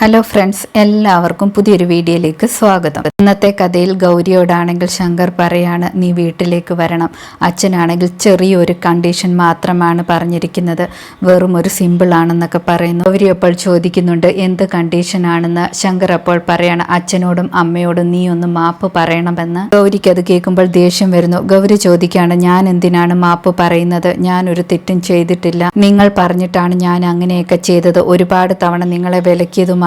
Hello friends എല്ലാവർക്കും പുതിയൊരു വീഡിയോയിലേക്ക് സ്വാഗതം. ഇന്നത്തെ കഥയിൽ ഗൗരിയോടാണെങ്കിൽ ശങ്കർ പറയാണ് നീ വീട്ടിലേക്ക് വരണം. അച്ഛനാണെങ്കിൽ ചെറിയൊരു കണ്ടീഷൻ മാത്രമാണ് പറഞ്ഞിരിക്കുന്നത്. വെറും ഒരു സിമ്പിൾ ആണെന്നൊക്കെ പറയുന്നു. ഗൗരി അപ്പോൾ ചോദിക്കുന്നുണ്ട് എന്ത് കണ്ടീഷൻ ആണെന്ന്? ശങ്കർ അപ്പോൾ പറയാണ് അച്ഛനോടും അമ്മയോടും നീ ഒന്ന് മാപ്പ് പറയണമെന്ന്. ഗൗരിക്ക് അത് കേൾക്കുമ്പോൾ ദേഷ്യം വരുന്നു. ഗൗരി ചോദിക്കുകയാണ് ഞാൻ എന്തിനാണ് മാപ്പ് പറയുന്നത്? ഞാൻ ഒരു തെറ്റും ചെയ്തിട്ടില്ല. നിങ്ങൾ പറഞ്ഞിട്ടാണ് ഞാൻ അങ്ങനെയൊക്കെ ചെയ്തത്. ഒരുപാട് തവണ നിങ്ങളെ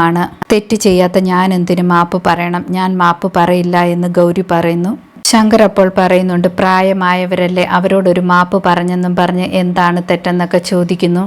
വിലക്കിയതുമാണ് തെറ്റ് ചെയ്യാത്ത ഞാൻ എന്തിനു മാപ്പ് പറയണം? ഞാൻ മാപ്പ് പറയില്ല എന്ന് ഗൗരി പറയുന്നു. ശങ്കർ അപ്പോൾ പറയുന്നുണ്ട് പ്രായമായവരല്ലേ അവരോടൊരു മാപ്പ് പറഞ്ഞെന്നും പറഞ്ഞ് എന്താണ് തെറ്റെന്നൊക്കെ ചോദിക്കുന്നു.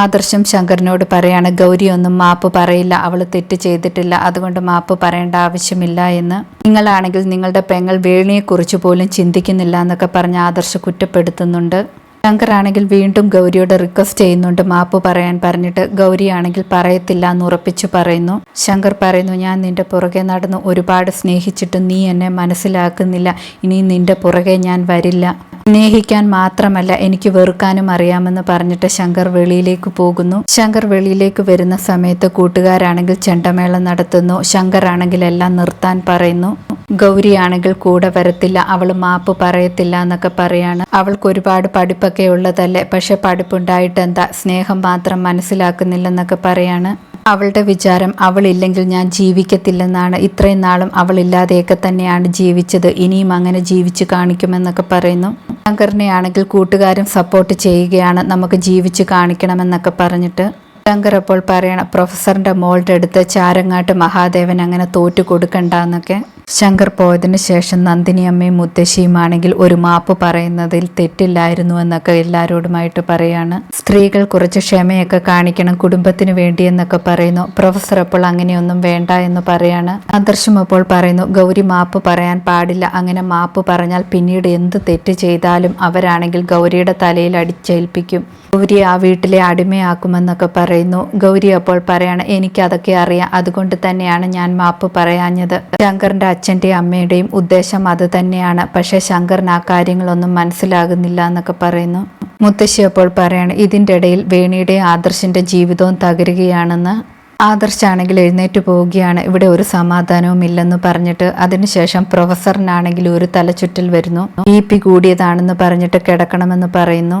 ആദർശം ശങ്കറിനോട് പറയാണ് ഗൗരി ഒന്നും മാപ്പ് പറയില്ല അവൾ തെറ്റ് ചെയ്തിട്ടില്ല അതുകൊണ്ട് മാപ്പ് പറയേണ്ട ആവശ്യമില്ല എന്ന്. നിങ്ങളാണെങ്കിൽ നിങ്ങളുടെ പെങ്ങൾ വേണിയെക്കുറിച്ച് പോലും ചിന്തിക്കുന്നില്ല എന്നൊക്കെ പറഞ്ഞ് ആദർശ് കുറ്റപ്പെടുത്തുന്നുണ്ട്. ശങ്കർ ആണെങ്കിൽ വീണ്ടും ഗൗരിയോട് റിക്വസ്റ്റ് ചെയ്യുന്നുണ്ട്. മാപ്പ് പറയാൻ പറഞ്ഞിട്ട് ഗൗരി ആണെങ്കിൽ പറയത്തില്ല എന്ന് ഉറപ്പിച്ചു പറയുന്നു. ശങ്കർ പറയുന്നു ഞാൻ നിന്റെ പുറകെ നടന്ന് ഒരുപാട് സ്നേഹിച്ചിട്ടും നീ എന്നെ മനസ്സിലാക്കുന്നില്ല. ഇനി നിന്റെ പുറകെ ഞാൻ വരില്ല. സ്നേഹിക്കാൻ മാത്രമല്ല എനിക്ക് വെറുക്കാനും അറിയാമെന്ന് പറഞ്ഞിട്ട് ശങ്കർ വെളിയിലേക്ക് പോകുന്നു. ശങ്കർ വെളിയിലേക്ക് വരുന്ന സമയത്ത് കൂട്ടുകാരാണെങ്കിൽ ചെണ്ടമേളം നടത്തുന്നു. ശങ്കർ ആണെങ്കിൽ എല്ലാം നിർത്താൻ പറയുന്നു. ഗൗരി ആണെങ്കിൽ കൂടെ വരത്തില്ല അവൾ മാപ്പ് പറയത്തില്ല എന്നൊക്കെ പറയാണ്. അവൾക്ക് ഒരുപാട് പഠിപ്പൊക്കെ ഉള്ളതല്ലേ? പക്ഷെ പഠിപ്പുണ്ടായിട്ട് എന്താ സ്നേഹം മാത്രം മനസ്സിലാക്കുന്നില്ലെന്നൊക്കെ പറയാണ്. അവളുടെ വിചാരം അവളില്ലെങ്കിൽ ഞാൻ ജീവിക്കത്തില്ലെന്നാണ്. ഇത്രയും നാളും അവളില്ലാതെയൊക്കെ തന്നെയാണ് ജീവിച്ചത്. ഇനിയും അങ്ങനെ ജീവിച്ചു കാണിക്കുമെന്നൊക്കെ പറയുന്നു. ശങ്കറിനെ ആണെങ്കിൽ കൂട്ടുകാരും സപ്പോർട്ട് ചെയ്യുകയാണ്. നമുക്ക് ജീവിച്ചു കാണിക്കണമെന്നൊക്കെ പറഞ്ഞിട്ട്. ശങ്കർ അപ്പോൾ പറയണം പ്രൊഫസറിന്റെ മോളുടെ അടുത്ത് ചാരങ്ങാട്ട് മഹാദേവൻ അങ്ങനെ തോറ്റു കൊടുക്കണ്ടെന്നൊക്കെ ശങ്കർ പോയതിനു ശേഷം നന്ദിനി അമ്മയും മുത്തശ്ശിയുമാണെങ്കിൽ ഒരു മാപ്പ് പറയുന്നതിൽ തെറ്റില്ലായിരുന്നു എന്നൊക്കെ എല്ലാവരോടുമായിട്ട് പറയാണ്. സ്ത്രീകൾ കുറച്ച് ക്ഷമയൊക്കെ കാണിക്കണം കുടുംബത്തിന് വേണ്ടി എന്നൊക്കെ പറയുന്നു. പ്രൊഫസർ അപ്പോൾ അങ്ങനെയൊന്നും വേണ്ട എന്ന് പറയാണ്. ആദർശം അപ്പോൾ പറയുന്നു ഗൗരി മാപ്പ് പറയാൻ പാടില്ല. അങ്ങനെ മാപ്പ് പറഞ്ഞാൽ പിന്നീട് എന്ത് തെറ്റ് ചെയ്താലും അവരാണെങ്കിൽ ഗൗരിയുടെ തലയിൽ അടിച്ചേൽപ്പിക്കും. ഗൗരി ആ വീട്ടിലെ അടിമയാക്കുമെന്നൊക്കെ പറയുന്നു. ഗൗരി അപ്പോൾ പറയാണ് എനിക്കതൊക്കെ അറിയാം. അതുകൊണ്ട് തന്നെയാണ് ഞാൻ മാപ്പ് പറയാഞ്ഞത്. ശങ്കറിന്റെ അച്ഛന്റെയും അമ്മയുടെയും ഉദ്ദേശം അത് തന്നെയാണ്. പക്ഷേ ശങ്കറിന് ആ കാര്യങ്ങളൊന്നും മനസ്സിലാകുന്നില്ല എന്നൊക്കെ പറയുന്നു. മുത്തശ്ശി അപ്പോൾ പറയാണ് ഇതിന്റെ ഇടയിൽ വേണിയുടെ ആദർശിന്റെ ജീവിതവും തകരുകയാണെന്ന്. ആദർശാണെങ്കിൽ എഴുന്നേറ്റ് പോവുകയാണ്. ഇവിടെ ഒരു സമാധാനവും ഇല്ലെന്ന് പറഞ്ഞിട്ട് അതിനുശേഷം പ്രൊഫസറിനാണെങ്കിൽ ഒരു തലചുറ്റൽ വരുന്നു. ബി പി കൂടിയതാണെന്ന് പറഞ്ഞിട്ട് കിടക്കണമെന്ന് പറയുന്നു.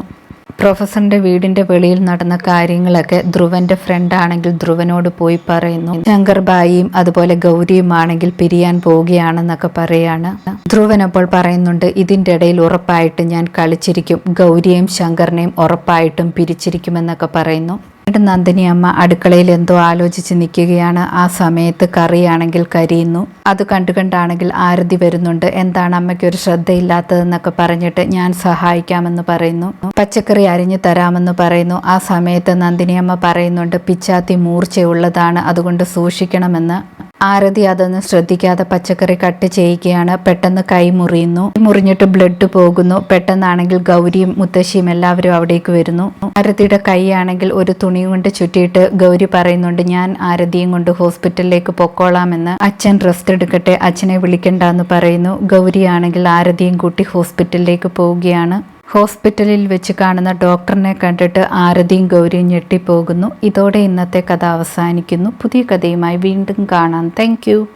പ്രൊഫസറിന്റെ വീടിന്റെ വെളിയിൽ നടന്ന കാര്യങ്ങളൊക്കെ ധ്രുവന്റെ ഫ്രണ്ട് ആണെങ്കിൽ ധ്രുവനോട് പോയി പറയുന്നു. ശങ്കർ ബായിയും അതുപോലെ ഗൗരിയും ആണെങ്കിൽ പിരിയാൻ പോവുകയാണെന്നൊക്കെ പറയാണ്. ധ്രുവൻ അപ്പോൾ പറയുന്നുണ്ട് ഇതിന്റെ ഇടയിൽ ഉറപ്പായിട്ട് ഞാൻ കളിച്ചിരിക്കും. ഗൗരിയെയും ശങ്കറിനെയും ഉറപ്പായിട്ടും പിരിച്ചിരിക്കുമെന്നൊക്കെ പറയുന്നു. എന്നിട്ട് നന്ദിനി അമ്മ അടുക്കളയിൽ എന്തോ ആലോചിച്ച് നിൽക്കുകയാണ്. ആ സമയത്ത് കറിയാണെങ്കിൽ കരിയുന്നു. അത് കണ്ടു കണ്ടാണെങ്കിൽ ആരതി വരുന്നുണ്ട്. എന്താണ് അമ്മയ്ക്ക് ഒരു ശ്രദ്ധയില്ലാത്തതെന്നൊക്കെ പറഞ്ഞിട്ട് ഞാൻ സഹായിക്കാമെന്ന് പറയുന്നു. പച്ചക്കറി അരിഞ്ഞു തരാമെന്ന് പറയുന്നു. ആ സമയത്ത് നന്ദിനി അമ്മ പറയുന്നുണ്ട് പിച്ചാത്തി മൂർച്ചയുള്ളതാണ്. അതുകൊണ്ട് സൂക്ഷിക്കണമെന്ന്. ആരതി അതൊന്നും ശ്രദ്ധിക്കാതെ പച്ചക്കറി കട്ട് ചെയ്യുകയാണ് പെട്ടെന്ന് കൈ മുറിയുന്നു. മുറിഞ്ഞിട്ട് ബ്ലഡ് പോകുന്നു. പെട്ടെന്നാണെങ്കിൽ ഗൗരിയും മുത്തശ്ശിയും എല്ലാവരും അവിടേക്ക് വരുന്നു. ആരതിയുടെ കൈയാണെങ്കിൽ ഒരു തുണി കൊണ്ട് ചുറ്റിയിട്ട് ഗൗരി പറയുന്നുണ്ട് ഞാൻ ആരതിയും കൊണ്ട് ഹോസ്പിറ്റലിലേക്ക് പൊക്കോളാമെന്ന്. അച്ഛൻ റെസ്റ്റ് എടുക്കട്ടെ അച്ഛനെ വിളിക്കണ്ടെന്ന് പറയുന്നു. ഗൗരിയാണെങ്കിൽ ആരതിയും കൂട്ടി ഹോസ്പിറ്റലിലേക്ക് പോവുകയാണ്. ഹോസ്പിറ്റലിൽ വെച്ച് കാണുന്ന ഡോക്ടറിനെ കണ്ടിട്ട് ആരതിയും ഗൗരിയും ഞെട്ടിപ്പോകുന്നു. ഇതോടെ ഇന്നത്തെ കഥ അവസാനിക്കുന്നു. പുതിയ കഥയുമായി വീണ്ടും കാണാം. താങ്ക്